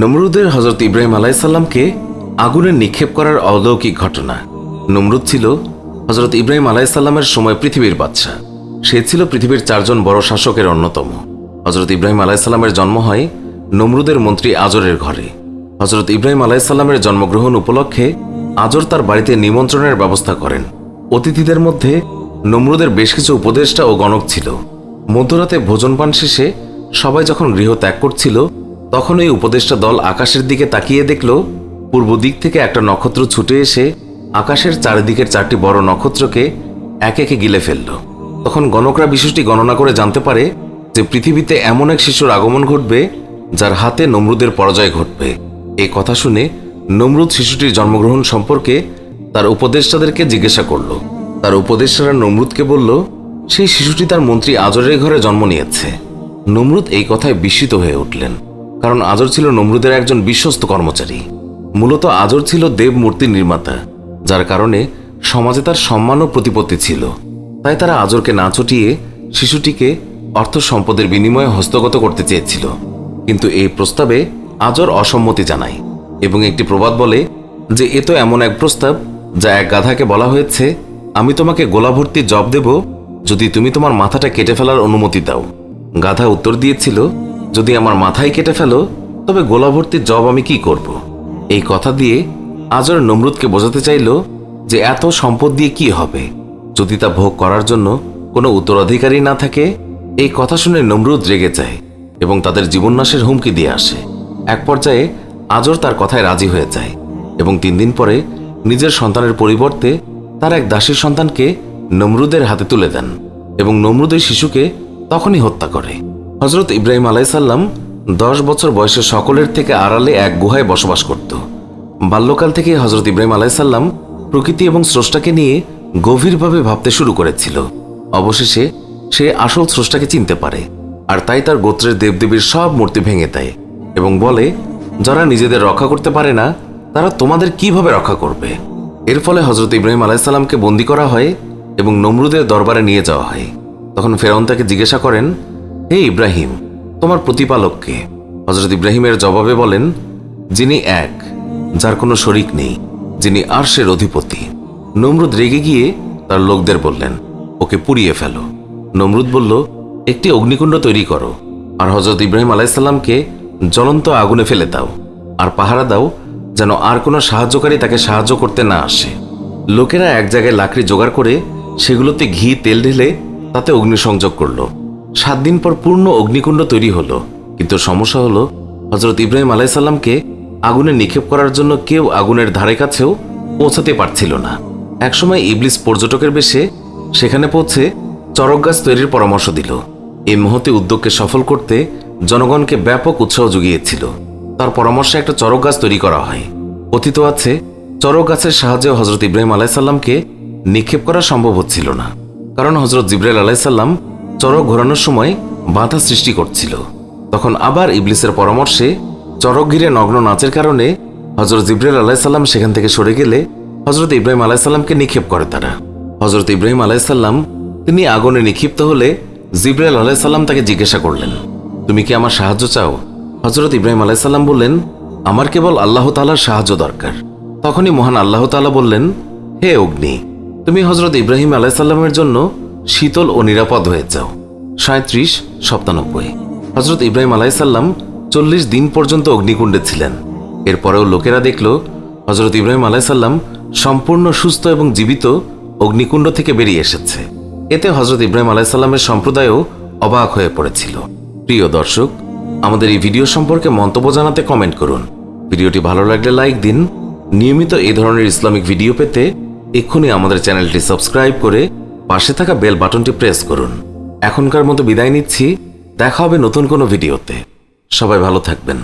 নমরুদের হজরত ইব্রাহিম আলাইসাল্লামকে আগুনে নিক্ষেপ করার অলৌকিক ঘটনা। নমরুদ ছিল হজরত ইব্রাহিম আলাইসাল্লামের সময় পৃথিবীর বাদশা সে ছিল পৃথিবীর চারজন বড় শাসকের অন্যতম। হজরত ইব্রাহিম আলাইসাল্লামের জন্ম হয় নমরুদের মন্ত্রী আজরের ঘরে। হজরত ইব্রাহিম আলাইসাল্লামের জন্মগ্রহণ উপলক্ষে আজর তার বাড়িতে নিমন্ত্রণের ব্যবস্থা করেন। অতিথিদের মধ্যে নমরুদের বেশ কিছু উপদেষ্টা ও গণক ছিল। মধ্যরাতে ভোজনপান শেষে সবাই যখন গৃহ ত্যাগ করছিল তখন ওই উপদেষ্টা দল আকাশের দিকে তাকিয়ে দেখল, পূর্ব দিক থেকে একটা নক্ষত্র ছুটে এসে আকাশের চারিদিকের চারটি বড় নক্ষত্রকে একে একে গিলে ফেলল। তখন গণকরা বিষয়টি গণনা করে জানতে পারে যে পৃথিবীতে এমন এক শিশুর আগমন ঘটবে যার হাতে নমরুদের পরাজয় ঘটবে। এই কথা শুনে নমরুদ শিশুটির জন্মগ্রহণ সম্পর্কে তার উপদেষ্টাদেরকে জিজ্ঞাসা করল। তার উপদেষ্টারা নমরুদকে বলল, সেই শিশুটি তার মন্ত্রী আজরের ঘরে জন্ম নিয়েছে। নমরুদ এই কথায় বিস্মিত হয়ে উঠলেন। কারণ আজর ছিল নমরুদের একজন বিশ্বস্ত কর্মচারী। মূলত আজর ছিল দেব মূর্তির নির্মাতা, যার কারণে সমাজে তার সম্মান ও প্রতিপত্তি ছিল। তাই তারা আজরকে না চটিয়ে শিশুটিকে অর্থ সম্পদের বিনিময়ে হস্তগত করতে চেয়েছিল। কিন্তু এই প্রস্তাবে আজর অসম্মতি জানায় এবং একটি প্রবাদ বলে যে, এ তো এমন এক প্রস্তাব যা এক গাধাকে বলা হয়েছে, আমি তোমাকে গোলাভর্তি জব দেব যদি তুমি তোমার মাথাটা কেটে ফেলার অনুমতি দাও। গাধা উত্তর দিয়েছিল যদি আমার মাথায় কেটে ফেলো, তবে গোলাভর্তির জব আমি কি করব? এই কথা দিয়ে আজর নমরুদকে বোঝাতে চাইল যে এত সম্পদ দিয়ে কি হবে? যদি তা ভোগ করার জন্য কোনো উত্তরাধিকারী না থাকে, এই কথা শুনে নমরুদ রেগে যায় এবং তাদের জীবননাশের হুমকি দিয়ে আসে। এক পর্যায়ে আজর তার কথায় রাজি হয়ে যায় এবং তিন দিন পরে নিজের সন্তানের পরিবর্তে তার এক দাসীর সন্তানকে নমরুদের হাতে তুলে দেন এবং নমরুদের শিশুকে তখনই হত্যা করে। হজরত ইব্রাহিম আলাইসাল্লাম দশ বছর বয়সে সকলের থেকে আড়ালে এক গুহায় বসবাস করত। বাল্যকাল থেকে হজরত ইব্রাহিম আলাইসাল্লাম প্রকৃতি এবং স্রষ্টাকে নিয়ে গভীরভাবে ভাবতে শুরু করেছিল। অবশেষে সে আসল স্রষ্টাকে চিনতে পারে আর তাই তার গোত্রের দেবদেবীর সব মূর্তি ভেঙে দেয় এবং বলে, যারা নিজেদের রক্ষা করতে পারে না, তারা তোমাদের কীভাবে রক্ষা করবে? এর ফলে হজরত ইব্রাহিম আলাইসাল্লামকে বন্দি করা হয় এবং নমরুদের দরবারে নিয়ে যাওয়া হয়। তখন ফেরাউন তাকে জিজ্ঞাসা করেন হে ইব্রাহিম, তোমার প্রতিপালককে হজরত ইব্রাহিমের জবাবে বলেন, যিনি এক, যার কোনো শরিক নেই, যিনি আরশের অধিপতি। নমরুদ রেগে গিয়ে তার লোকদের বললেন, ওকে পুড়িয়ে ফেলো। নমরুদ বলল, একটি অগ্নিকুণ্ড তৈরি করো, আর হজরত ইব্রাহিম আলাইসাল্লামকে জ্বলন্ত আগুনে ফেলে দাও, আর পাহারা দাও, যেন আর কোনো সাহায্যকারী তাকে সাহায্য করতে না আসে। লোকেরা এক জায়গায় লাকড়ি জোগাড় করে সেগুলোতে ঘি, তেল ঢেলে তাতে অগ্নিসংযোগ করল। সাত দিন পর পূর্ণ অগ্নিকুণ্ড তৈরি হলো। কিন্তু সমস্যা হলো হজরত ইব্রাহিম আলাইসাল্লামকে আগুনে নিক্ষেপ করার জন্য কেউ আগুনের ধারে কাছেও পৌঁছাতে পারছিল না। একসময় ইবলিস পর্যটকের বেশে সেখানে পৌঁছে চরক গাছ তৈরির পরামর্শ দিল। এই মুহূর্তে উদ্যোগকে সফল করতে জনগণকে ব্যাপক উৎসাহ জুগিয়েছিল তার পরামর্শে একটা চরক গাছ তৈরি করা হয়। কথিত আছে, চরক গাছের সাহায্যে হজরত ইব্রাহিম আলাইসাল্লামকে নিক্ষেপ করা সম্ভব হচ্ছিল না। কারণ হজরত জিব্রাইল আলাইসাল্লাম চরক ঘোরানোর সময় বাধা সৃষ্টি করছিল। তখন আবার ইবলিসের পরামর্শে চরক ঘিরে নগ্ন নাচের কারণে হজরত জিব্রাইল আলাইসাল্লাম সেখান থেকে সরে গেলে হজরত ইব্রাহিম আলাইসাল্লামকে নিক্ষেপ করে তারা। হজরত ইব্রাহিম আলাইসাল্লাম তিনি আগুনে নিক্ষিপ্ত হলে জিব্রাইল আলাইসাল্লাম তাকে জিজ্ঞাসা করলেন, তুমি কি আমার সাহায্য চাও? হজরত ইব্রাহিম আলাইসাল্লাম বললেন, আমার কেবল আল্লাহ তালার সাহায্য দরকার। তখনই মহান আল্লাহ তালা বললেন, হে অগ্নি, তুমি হজরত ইব্রাহিম আলাইসাল্লামের জন্য শীতল ও নিরাপদ হয়ে যাও। সাঁত্রিশ সপ্তানব্বই হজরত ইব্রাহিম আলাইসাল্লাম চল্লিশ দিন পর্যন্ত অগ্নিকুণ্ডে ছিলেন। এরপরেও লোকেরা দেখল হজরত ইব্রাহিম আলাইসাল্লাম সম্পূর্ণ সুস্থ এবং জীবিত অগ্নিকুণ্ড থেকে বেরিয়ে এসেছে। এতে হজরত ইব্রাহিম আলাইসাল্লামের সম্প্রদায়ও অবাক হয়ে পড়েছিল। প্রিয় দর্শক, আমাদের এই ভিডিও সম্পর্কে মন্তব্য জানাতে কমেন্ট করুন। ভিডিওটি ভালো লাগলে লাইক দিন। নিয়মিত এই ধরনের ইসলামিক ভিডিও পেতে এক্ষুনি আমাদের চ্যানেলটি সাবস্ক্রাইব করে পাশে থাকা বেল বাটনটি প্রেস করুন। এখনকার মতো বিদায় নিচ্ছি। দেখা হবে নতুন কোনো ভিডিওতে। সবাই ভালো থাকবেন।